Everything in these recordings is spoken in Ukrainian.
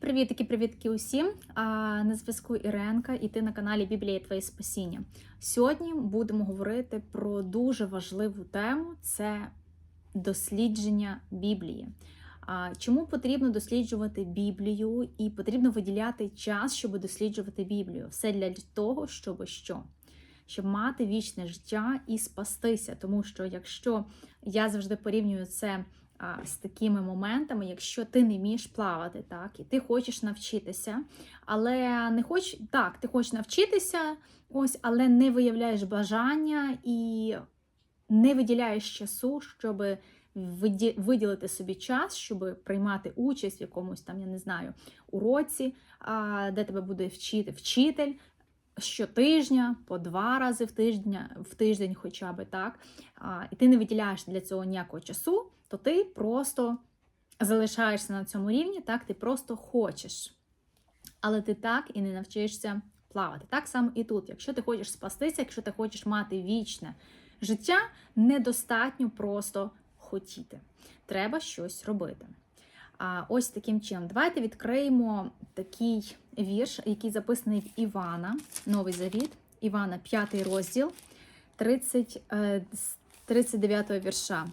Привітки, привітки усім! А, На зв'язку Іренка, і ти на каналі Біблія Твоє Спасіння. Сьогодні будемо говорити про дуже важливу тему це дослідження Біблії. А, Чому потрібно досліджувати Біблію і потрібно виділяти час, щоб досліджувати Біблію? Все для того, щоб що? Щоб мати вічне життя і спастися. Тому що якщо я завжди порівнюю це а, з такими моментами, якщо ти не вмієш плавати, так, і ти хочеш навчитися, але не хоч, так, ти хочеш навчитися, ось, але не виявляєш бажання і не виділяєш часу, щоб виділити собі час, щоб приймати участь в якомусь там, я не знаю, уроці, де тебе буде вчити вчитель. Щотижня, по два рази в тиждень, в тиждень хоча б так, а, і ти не виділяєш для цього ніякого часу, то ти просто залишаєшся на цьому рівні, так, ти просто хочеш. Але ти так і не навчишся плавати. Так само і тут. Якщо ти хочеш спастися, якщо ти хочеш мати вічне життя, недостатньо просто хотіти. Треба щось робити. А ось таким чином. Давайте відкриємо такий вірш, який записаний в Івана, Новий Завіт, Івана, 5 розділ, 30, е, з 39 вірша.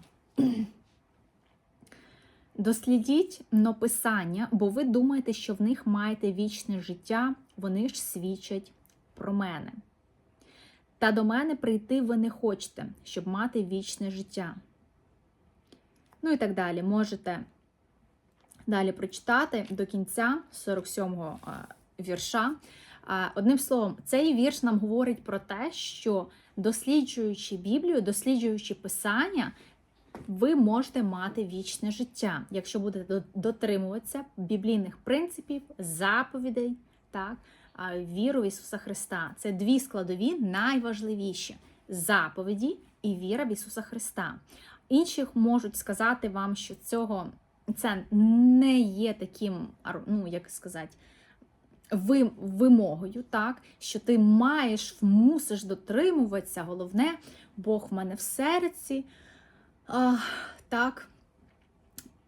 Дослідіть но писання, бо ви думаєте, що в них маєте вічне життя, вони ж свідчать про мене. Та до мене прийти ви не хочете, щоб мати вічне життя. Ну і так далі. Можете далі прочитати до кінця 47-го вірша. Одним словом, цей вірш нам говорить про те, що досліджуючи Біблію, досліджуючи Писання, ви можете мати вічне життя, якщо будете дотримуватися біблійних принципів, заповідей, так, віру в Ісуса Христа. Це дві складові найважливіші заповіді і віра в Ісуса Христа. Інші можуть сказати вам, що цього це не є таким, ну як сказати, вимогою, так, що ти маєш, мусиш дотримуватися. Головне, Бог в мене в серці. А, так,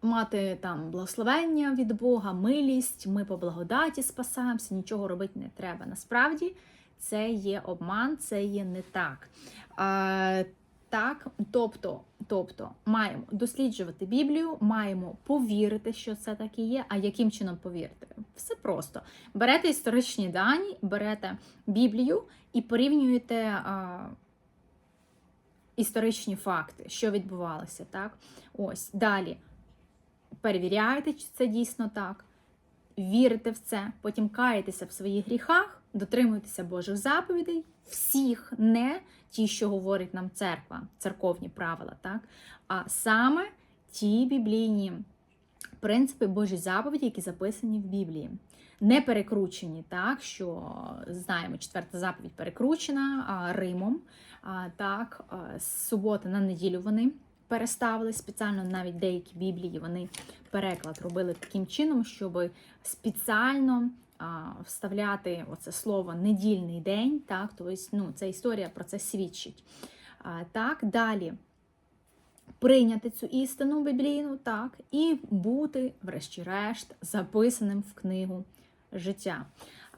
мати там благословення від Бога, милість, ми по благодаті спасаємося, нічого робити не треба. Насправді це є обман, це є не так. А, так, тобто, тобто, маємо досліджувати Біблію, маємо повірити, що це так і є. А яким чином повірити? Все просто. Берете історичні дані, берете Біблію і порівнюєте а, історичні факти, що відбувалося. так? Ось, далі. Перевіряєте, чи це дійсно так. Вірите в це, потім каєтеся в своїх гріхах, дотримуєтеся Божих заповідей, всіх, не ті, що говорить нам церква, церковні правила, так? а саме ті біблійні принципи Божі заповіді, які записані в Біблії. Не перекручені, так, що знаємо, четверта заповідь перекручена Римом. Так, з суботи на неділю вони переставили спеціально навіть деякі біблії вони переклад робили таким чином, щоб спеціально вставляти оце слово недільний день. Так, тобто, ну, ця історія про це свідчить. Так, далі. Прийняти цю істину біблійну, так, і бути, врешті-решт, записаним в книгу життя.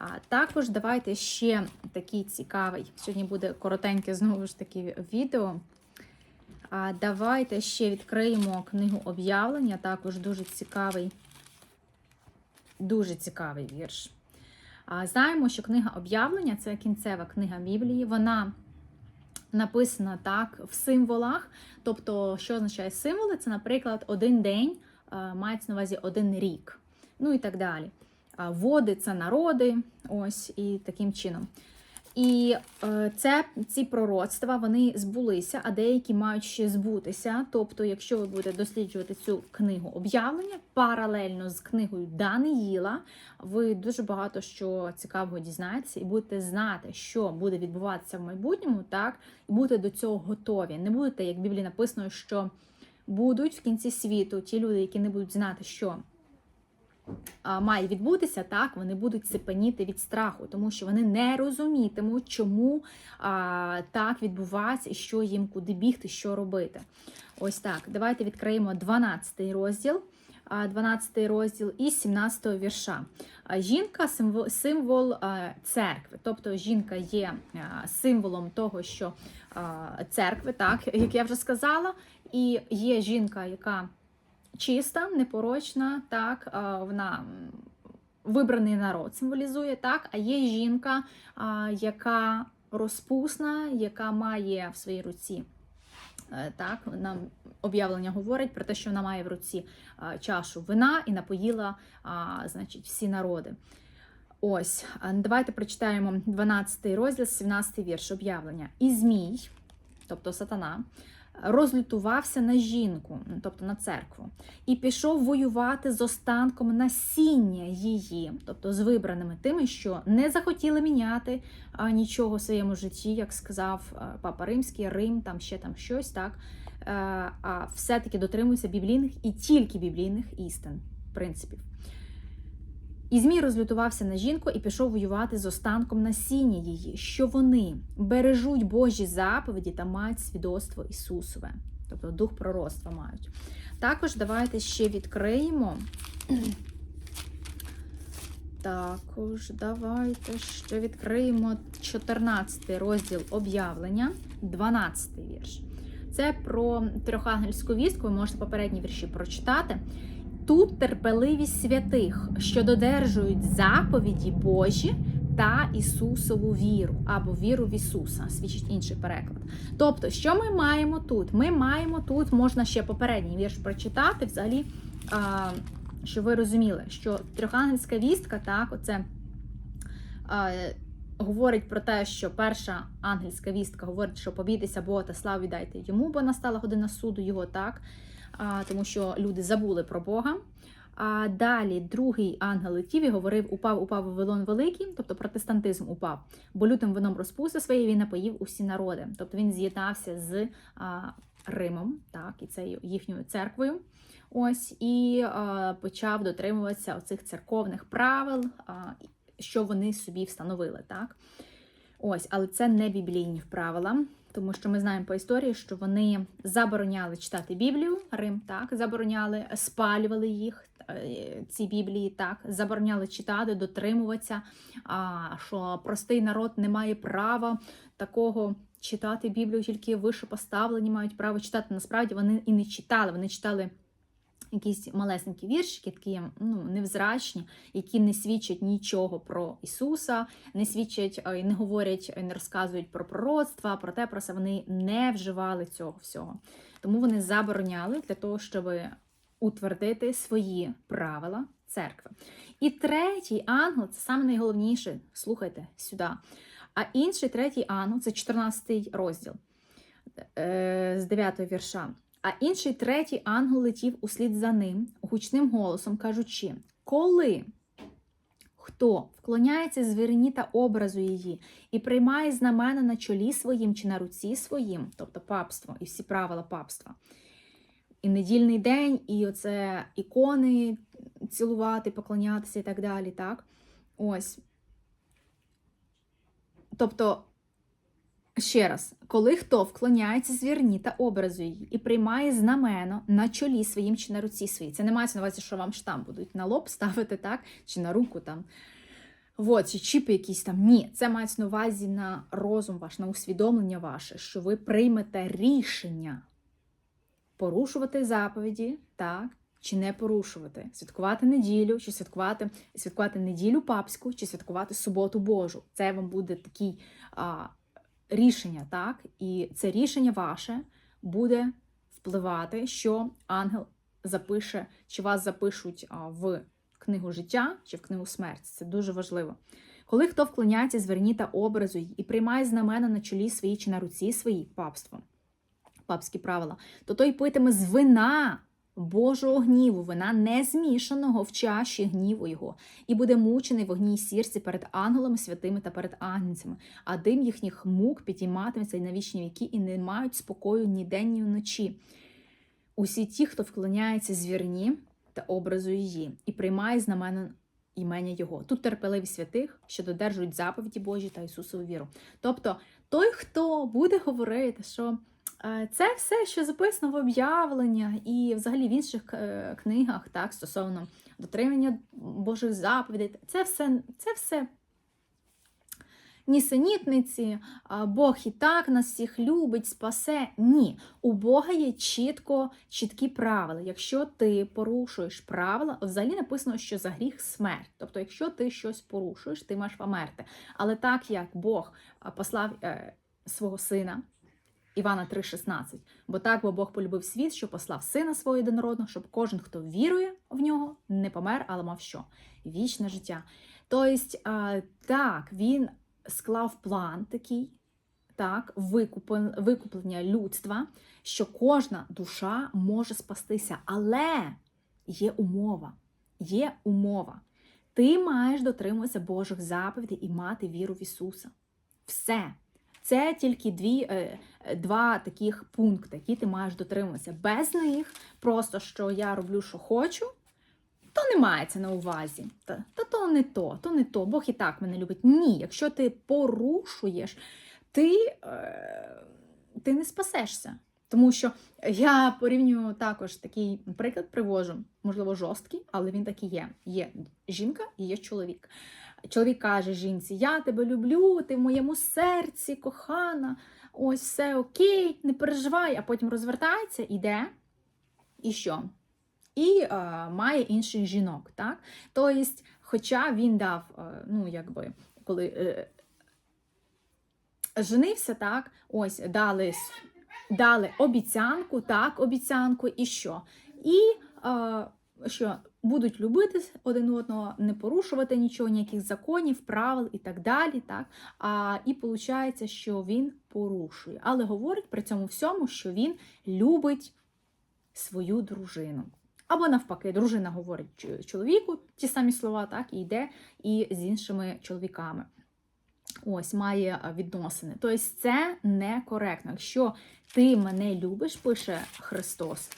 А також давайте ще такий цікавий. Сьогодні буде коротеньке знову ж таки відео. А Давайте ще відкриємо книгу об'явлення, також дуже цікавий, дуже цікавий вірш. А Знаємо, що книга об'явлення це кінцева книга Біблії. Вона написана так в символах. Тобто, що означає символи? Це, наприклад, один день мається на увазі один рік. Ну і так далі. Води це народи, ось і таким чином. І е, це ці пророцтва вони збулися, а деякі мають ще збутися. Тобто, якщо ви будете досліджувати цю книгу об'явлення паралельно з книгою Даниїла, ви дуже багато що цікавого дізнаєтеся і будете знати, що буде відбуватися в майбутньому, так і будете до цього готові. Не будете, як в Біблії написано, що будуть в кінці світу ті люди, які не будуть знати, що має відбутися, так, вони будуть сипаніти від страху, тому що вони не розумітимуть, чому а, так відбувається і що їм куди бігти, що робити. Ось так. Давайте відкриємо 12 розділ а, 12 розділ, і 17 вірша. Жінка символ церкви, тобто жінка є символом того, що церкви, так, як я вже сказала, і є жінка, яка чиста, непорочна, так, вона вибраний народ символізує, так, а є жінка, яка розпусна, яка має в своїй руці. е, Так, нам об'явлення говорить про те, що вона має в руці чашу вина і напоїла значить, всі народи. Ось, давайте прочитаємо 12 розділ, 17 вірш об'явлення. І Змій, тобто сатана, розлютувався на жінку, тобто на церкву, і пішов воювати з останком насіння її, тобто з вибраними тими, що не захотіли міняти нічого в своєму житті, як сказав Папа Римський, Рим, там ще там щось, так, Е, а все-таки дотримуються біблійних і тільки біблійних істин, принципів. І Змій розлютувався на жінку і пішов воювати з останком насіння її, що вони бережуть Божі заповіді та мають свідоцтво Ісусове, тобто дух пророцтва мають. Також давайте ще відкриємо. Також давайте ще відкриємо 14 розділ об'явлення, 12 вірш. Це про трьохангельську вістку, ви можете попередні вірші прочитати. Тут терпеливість святих, що додержують заповіді Божі та Ісусову віру або віру в Ісуса, свідчить інший переклад. Тобто, що ми маємо тут? Ми маємо тут, можна ще попередній вірш прочитати, взагалі, а, щоб ви розуміли, що трьохангельська вістка, так, оце. Говорить про те, що перша ангельська вістка говорить, що побійтеся Бога та славу віддайте йому, бо настала година суду його так, тому що люди забули про Бога. А далі другий ангел летів і говорив: упав, упав Вавилон Великий, тобто протестантизм упав, бо лютим вином розпусти своє він напоїв усі народи. Тобто він з'єднався з а, Римом, так, і цією їхньою церквою. Ось і а, почав дотримуватися оцих церковних правил, а, що вони собі встановили. так. Ось, але це не біблійні правила, тому що ми знаємо по історії, що вони забороняли читати Біблію, Рим так, забороняли, спалювали їх, е, ці Біблії, так, забороняли читати, дотримуватися, а, що простий народ не має права такого читати Біблію, тільки вище поставлені мають право читати. Насправді вони і не читали, вони читали. Якісь малесенькі віршики, такі ну, невзрачні, які не свідчать нічого про Ісуса, не свідчать, е, не говорять, не розказують про пророцтва, про те, про це вони не вживали цього всього. Тому вони забороняли для того, щоб утвердити свої правила церкви. І третій ангел це саме найголовніше. Слухайте сюди. А інший третій ангел це 14 розділ е, з 9 вірша. А інший третій ангел летів услід за ним гучним голосом, кажучи: Коли хто вклоняється звірині та образу її і приймає знамена на чолі своїм чи на руці своїм, тобто папство і всі правила папства, і недільний день, і оце ікони цілувати, поклонятися і так далі. так? Ось. Тобто. Ще раз, коли хто вклоняється звірні та образу її і приймає знамено на чолі своїм чи на руці своїй, це не мається на увазі, що вам штамп будуть на лоб ставити, так, чи на руку там. От, чи чіпи якісь там. Ні, це мається на увазі на розум ваш, на усвідомлення ваше, що ви приймете рішення порушувати заповіді, так, чи не порушувати, святкувати неділю, чи святкувати святкувати неділю папську, чи святкувати суботу Божу. Це вам буде такий. А, рішення, так? І це рішення ваше буде впливати, що ангел запише, чи вас запишуть в книгу життя, чи в книгу смерті. Це дуже важливо. Коли хто вклоняється зверні та образу і приймає знамена на чолі своїй чи на руці своїй папство, папські правила, то той питиме з вина Божого гніву, вина не змішаного в чаші гніву його, і буде мучений в огні й сірці перед ангелами святими та перед агнцями, а дим їхніх мук підійматиметься й на вічні віки, і не мають спокою ні день, ні вночі. Усі ті, хто вклоняється звірні та образу її, і приймає знамена імення Його. Тут терпеливі святих, що додержують заповіді Божі та Ісусову віру. Тобто той, хто буде говорити, що Це все, що записано в об'явленнях і взагалі в інших е, книгах, так, стосовно дотримання Божих заповідей. Це все, це все нісенітниці, Бог і так нас всіх любить, спасе. Ні. У Бога є чітко, чіткі правила. Якщо ти порушуєш правила, взагалі написано, що за гріх смерть. Тобто, якщо ти щось порушуєш, ти маєш померти. Але так як Бог послав е, свого сина. Івана 3,16. Бо так бо Бог полюбив світ, що послав сина свого єдинородного, щоб кожен, хто вірує в нього, не помер, але мав що? Вічне життя. Тобто, так, він склав план такий, так, викуплення людства, що кожна душа може спастися. Але є умова. Є умова. Ти маєш дотримуватися Божих заповідей і мати віру в Ісуса. Все. Це тільки дві, е, е, два таких пункти, які ти маєш дотримуватися. Без них, просто що я роблю, що хочу, то не мається на увазі. Та, та то не то, то не то. Бог і так мене любить. Ні, якщо ти порушуєш, ти, е, ти не спасешся. Тому що я порівнюю також такий приклад привожу, можливо, жорсткий, але він такий є. Є жінка і є чоловік. Чоловік каже жінці: Я тебе люблю, ти в моєму серці, кохана, ось все окей, не переживай, а потім розвертається, іде. І що? І е, має інших жінок. Так? Тобто, хоча він дав, е, ну, якби, коли е, женився, так, ось дали, дали обіцянку, так, обіцянку, і що? І е, що будуть любити один одного, не порушувати нічого, ніяких законів, правил і так далі. Так? А, і виходить, що він порушує. Але говорить при цьому всьому, що він любить свою дружину. Або навпаки, дружина говорить чоловіку ті самі слова, так, і йде і з іншими чоловіками. Ось має відносини. Тобто це некоректно. Якщо ти мене любиш, пише Христос.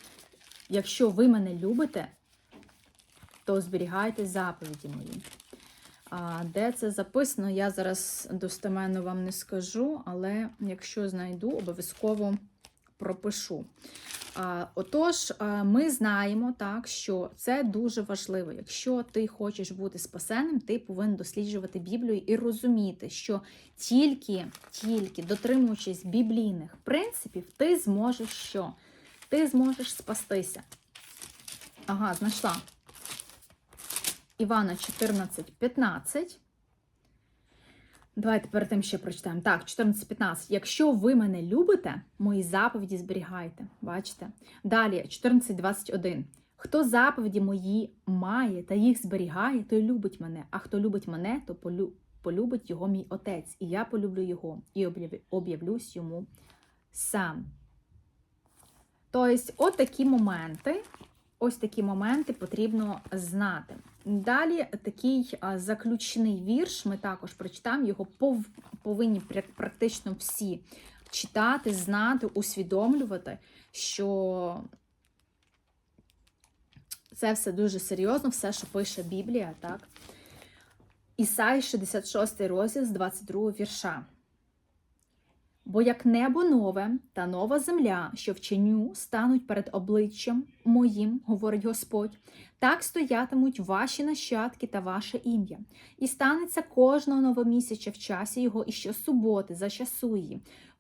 Якщо ви мене любите, то зберігайте заповіді мої. А, де це записано, я зараз достеменно вам не скажу, але якщо знайду, обов'язково пропишу. Отож, ми знаємо так, що це дуже важливо. Якщо ти хочеш бути спасенним, ти повинен досліджувати Біблію і розуміти, що тільки, тільки дотримуючись біблійних принципів, ти зможеш що? Ти зможеш спастися. Ага, знайшла. Івана 14, 15. Давайте перед тим ще прочитаємо. Так, 14-15. Якщо ви мене любите, мої заповіді зберігайте. Бачите? Далі, 14-21. Хто заповіді мої має та їх зберігає, той любить мене. А хто любить мене, то полю- полюбить його мій отець. І я полюблю його і об'явлюсь йому сам. Тобто, от такі моменти. Ось такі моменти потрібно знати. Далі такий заключний вірш, ми також прочитаємо, його пов- повинні практично всі читати, знати, усвідомлювати, що це все дуже серйозно, все, що пише Біблія, так? Ісай 66 розділ з 22 вірша. Бо як небо нове та нова земля, що вченю, стануть перед обличчям моїм, говорить Господь, так стоятимуть ваші нащадки та ваше ім'я. І станеться кожного новомісяча в часі його, і щосуботи, за часу.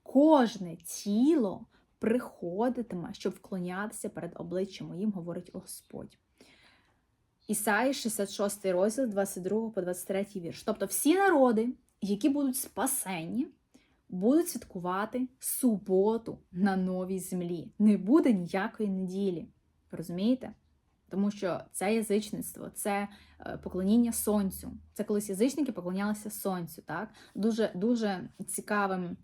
Кожне тіло приходитиме, щоб вклонятися перед обличчям моїм, говорить Господь. Ісаї 66 розділ 22 по 23 вірш. Тобто всі народи, які будуть спасені, будуть святкувати суботу на новій землі. Не буде ніякої неділі. Розумієте? Тому що це язичництво, це е, поклоніння сонцю. Це колись язичники поклонялися сонцю. Так? Дуже, дуже цікавим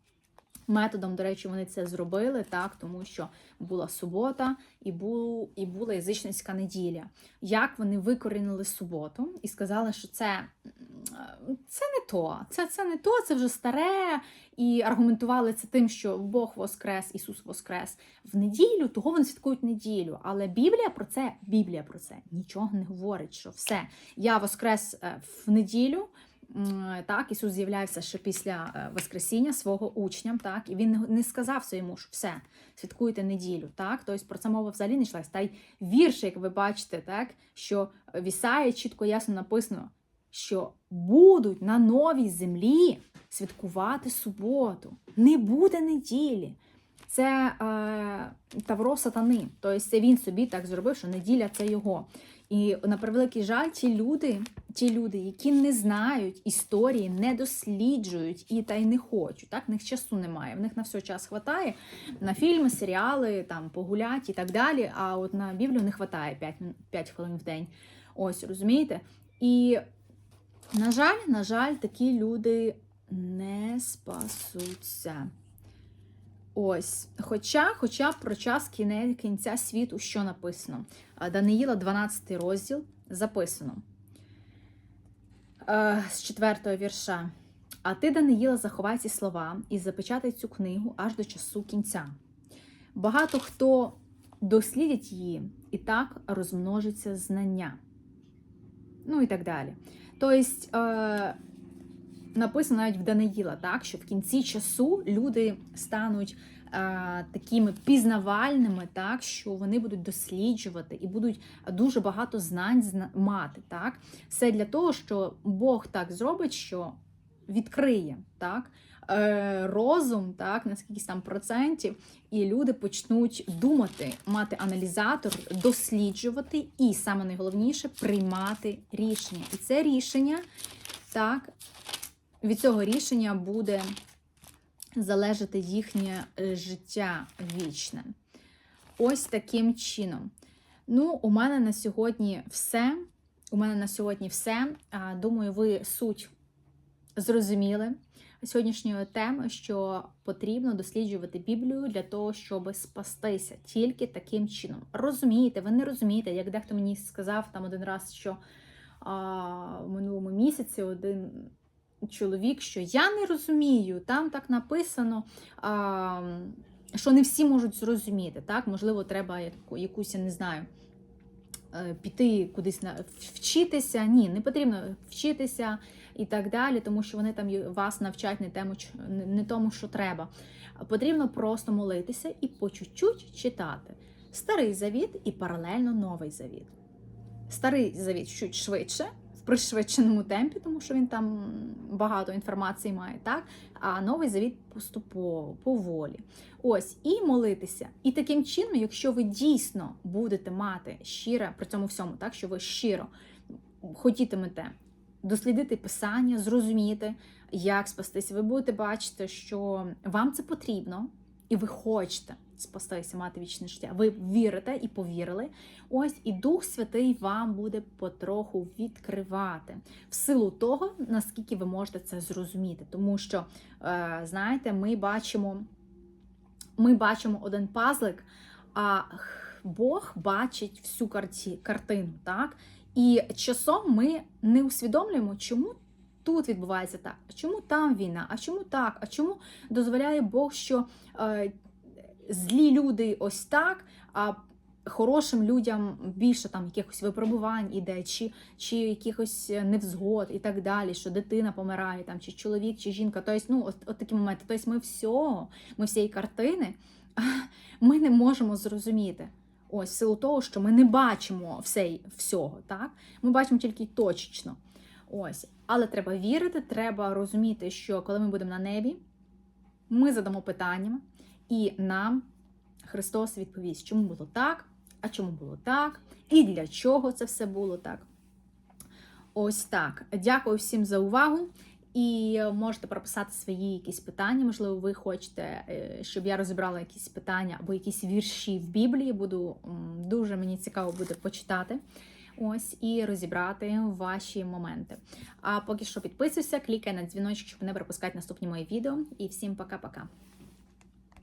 методом, до речі, вони це зробили, так? тому що була субота і, бу, і була язичницька неділя. Як вони викорінили суботу і сказали, що це, це не то, це, це не то, це вже старе, і аргументували це тим, що Бог воскрес, Ісус воскрес в неділю, того вони святкують неділю. Але Біблія про це, Біблія про це нічого не говорить, що все, я воскрес е, в неділю. так, Ісус з'являвся ще після е, Воскресіння свого учням, так, і він не- сказав своєму, що все, святкуйте неділю. Так, тобто про це мова взагалі не йшлась. Та й вірш, як ви бачите, так, що в Ісаї чітко ясно написано, що будуть на новій землі святкувати суботу. Не буде неділі. Це е, Тавро сатани. Тобто це він собі так зробив, що неділя це його. І на превеликий жаль, ті люди, ті люди, які не знають історії, не досліджують і та й не хочуть. Так, в них часу немає. В них на все час хватає на фільми, серіали, там погулять і так далі. А от на Біблію не хватає 5, 5 хвилин в день. Ось розумієте? І на жаль, на жаль, такі люди не спасуться. Ось, хоча, хоча про час кінця світу, що написано? Даниїла, 12 розділ, записано е, з 4 вірша. А ти, Даниїла, заховай ці слова і запечатай цю книгу аж до часу кінця. Багато хто дослідить її і так розмножиться знання. Ну і так далі. Тобто, е, написано навіть в Даниїла, так, що в кінці часу люди стануть е, такими пізнавальними, так, що вони будуть досліджувати і будуть дуже багато знань зна- мати. Так. Все для того, що Бог так зробить, що відкриє так, розум так, на скількись там процентів, і люди почнуть думати, мати аналізатор, досліджувати і саме найголовніше приймати рішення. І це рішення так, від цього рішення буде залежати їхнє е, життя вічне. Ось таким чином. Ну, у мене на сьогодні все. У мене на сьогодні все. Думаю, ви суть зрозуміли сьогоднішньої теми, що потрібно досліджувати Біблію для того, щоб спастися тільки таким чином. Розумієте, ви не розумієте, як дехто мені сказав там один раз, що а, в минулому місяці один чоловік, що я не розумію, там так написано. А, що не всі можуть зрозуміти, так? Можливо, треба якусь, я не знаю, е, піти кудись на вчитися. Ні, не потрібно вчитися і так далі, тому що вони там вас навчать не тому, не- тому, що треба. Потрібно просто молитися і по чуть-чуть читати. Старий завіт і паралельно новий завіт. Старий завіт чуть швидше, в пришвидшеному темпі, тому що він там багато інформації має, так? А новий завіт поступово, поволі. Ось, і молитися. І таким чином, якщо ви дійсно будете мати щире при цьому всьому, так що ви щиро хотітимете дослідити писання, зрозуміти, як спастися, ви будете бачити, що вам це потрібно, і ви хочете спастися, мати вічне життя. Ви вірите і повірили. Ось і Дух Святий вам буде потроху відкривати в силу того, наскільки ви можете це зрозуміти. Тому що, е, знаєте, ми бачимо ми бачимо один пазлик, а Бог бачить всю карті, картину. так? І часом ми не усвідомлюємо, чому тут відбувається так, а чому там війна, а чому так, а чому дозволяє Бог, що е, злі люди ось так, а хорошим людям більше там якихось випробувань іде, чи, чи якихось невзгод і так далі, що дитина помирає, там, чи чоловік, чи жінка. Тобто, ну, от, от такі моменти. Тобто ми всього, ми всієї картини ми не можемо зрозуміти. Ось в силу того, що ми не бачимо все, всього, так? Ми бачимо тільки точечно. Ось. Але треба вірити, треба розуміти, що коли ми будемо на небі, ми задамо питання, і нам Христос відповість, чому було так, а чому було так, і для чого це все було так. Ось так. Дякую всім за увагу. І можете прописати свої якісь питання. Можливо, ви хочете, е, щоб я розібрала якісь питання або якісь вірші в Біблії. Буду дуже мені цікаво буде почитати. Ось і розібрати ваші моменти. А поки що підписуйся, клікай на дзвіночок, щоб не пропускати наступні мої відео. І всім пока-пока.